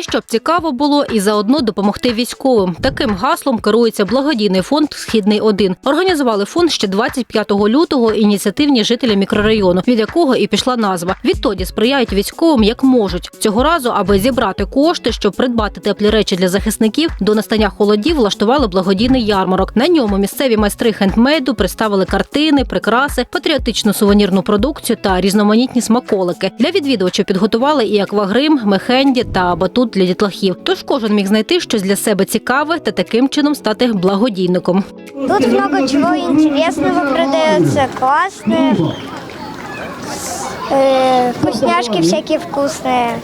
Щоб цікаво було, і заодно допомогти військовим. Таким гаслом керується благодійний фонд Східний 1 Організували фонд ще 25 лютого ініціативні жителі мікрорайону, від якого і пішла назва. Відтоді сприяють військовим як можуть. Цього разу, аби зібрати кошти, щоб придбати теплі речі для захисників, до настання холодів влаштували благодійний ярмарок. На ньому місцеві майстри хендмейду представили картини, прикраси, патріотичну сувенірну продукцію та різноманітні смаколики. Для відвідувачів підготували і аквагрим, мехенді та батут для дітлахів. Тож кожен міг знайти щось для себе цікаве та таким чином стати благодійником. Тут много чего интересного продается, классные. Э, вкусняшки всякие вкусные,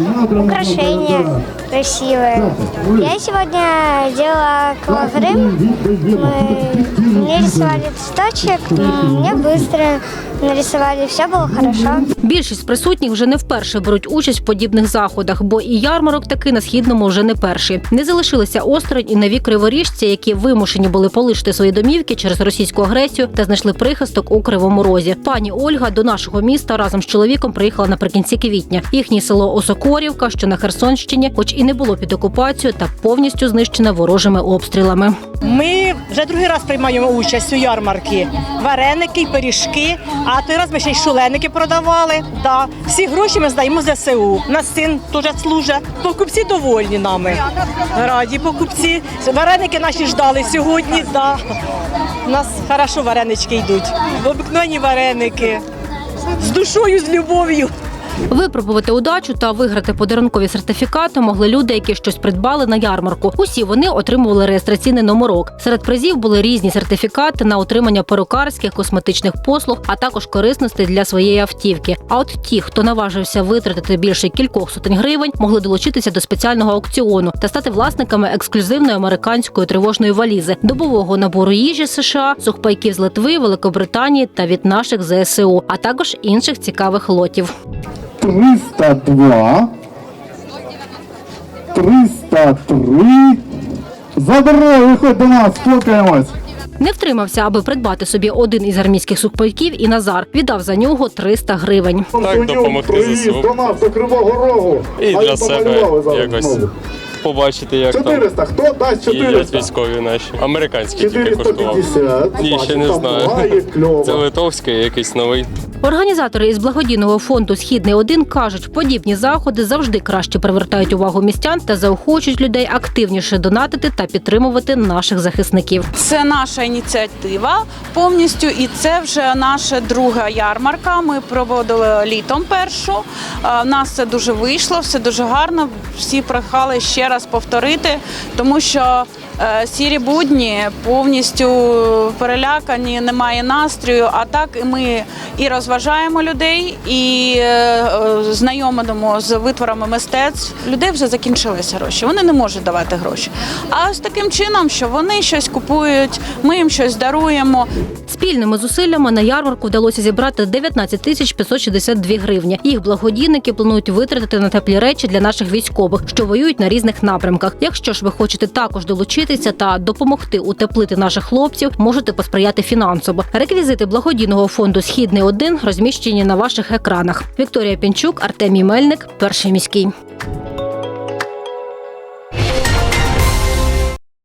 украшения красивые. Я сегодня делала аквагрим. Мы мне рисовали цветочек, м, мне быстро нарисовали, все было хорошо. Більшість присутніх вже не вперше беруть участь в подібних заходах, бо і ярмарок таки на східному вже не перший. Не залишилися осторонь і нові криворіжці, які вимушені були полишити свої домівки через російську агресію та знайшли прихисток у кривому розі. Пані Ольга до нашого міста разом з чоловіком приїхала наприкінці квітня. Їхнє село Осокорівка, що на Херсонщині, хоч і не було під окупацією, та повністю знищене ворожими обстрілами. Ми вже другий раз приймаємо участь у ярмарки. Вареники, й пиріжки, а той раз ми ще й шуленики продавали. Да. Всі гроші ми здаємо ЗСУ. У нас син теж служить. Покупці довольні нами. Раді покупці. Вареники наші ждали сьогодні. Да. У нас хорошо варенички йдуть. Обикновені вареники. З душою, з любов'ю. Випробувати удачу та виграти подарункові сертифікати могли люди, які щось придбали на ярмарку. Усі вони отримували реєстраційний номерок. Серед призів були різні сертифікати на отримання перукарських косметичних послуг, а також корисностей для своєї автівки. А от ті, хто наважився витратити більше кількох сотень гривень, могли долучитися до спеціального аукціону та стати власниками ексклюзивної американської тривожної валізи, добового набору їжі США, сухпайків з Литви, Великобританії та від наших ЗСУ, а також інших цікавих лотів. 302, 303. Забирай, виходь до нас, спілкаємось. Не втримався, аби придбати собі один із армійських сукпайків і Назар віддав за нього 300 гривень. Так, допомогти ЗСУ. до нас, до Кривого Рогу. І А для себе якось знову. Побачити, як там 400, хто дасть їдять 400? військові наші. Американські тільки коштував. 450. Ні, ще не Бачу, там знаю. кльово. Це литовський, якийсь новий. Організатори із благодійного фонду Східний 1 кажуть, подібні заходи завжди краще привертають увагу містян та заохочують людей активніше донатити та підтримувати наших захисників. Це наша ініціатива повністю, і це вже наша друга ярмарка. Ми проводили літом першу. Е, В нас це дуже вийшло, все дуже гарно. Всі прохали ще раз повторити, тому що сірі будні повністю перелякані, немає настрою. А так ми і розважаємо людей, і е, е, знайомимо з витворами мистецтв. Людей вже закінчилися гроші. Вони не можуть давати гроші. А з таким чином, що вони щось купують, ми їм щось даруємо. Спільними зусиллями на ярмарку вдалося зібрати 19 тисяч 562 гривні. Їх благодійники планують витратити на теплі речі для наших військових, що воюють на різних напрямках. Якщо ж ви хочете також долучитися та допомогти утеплити наших хлопців, можете посприяти фінансово. Реквізити благодійного фонду Східний 1 розміщені на ваших екранах. Вікторія Пінчук, Артемій Мельник, перший міський.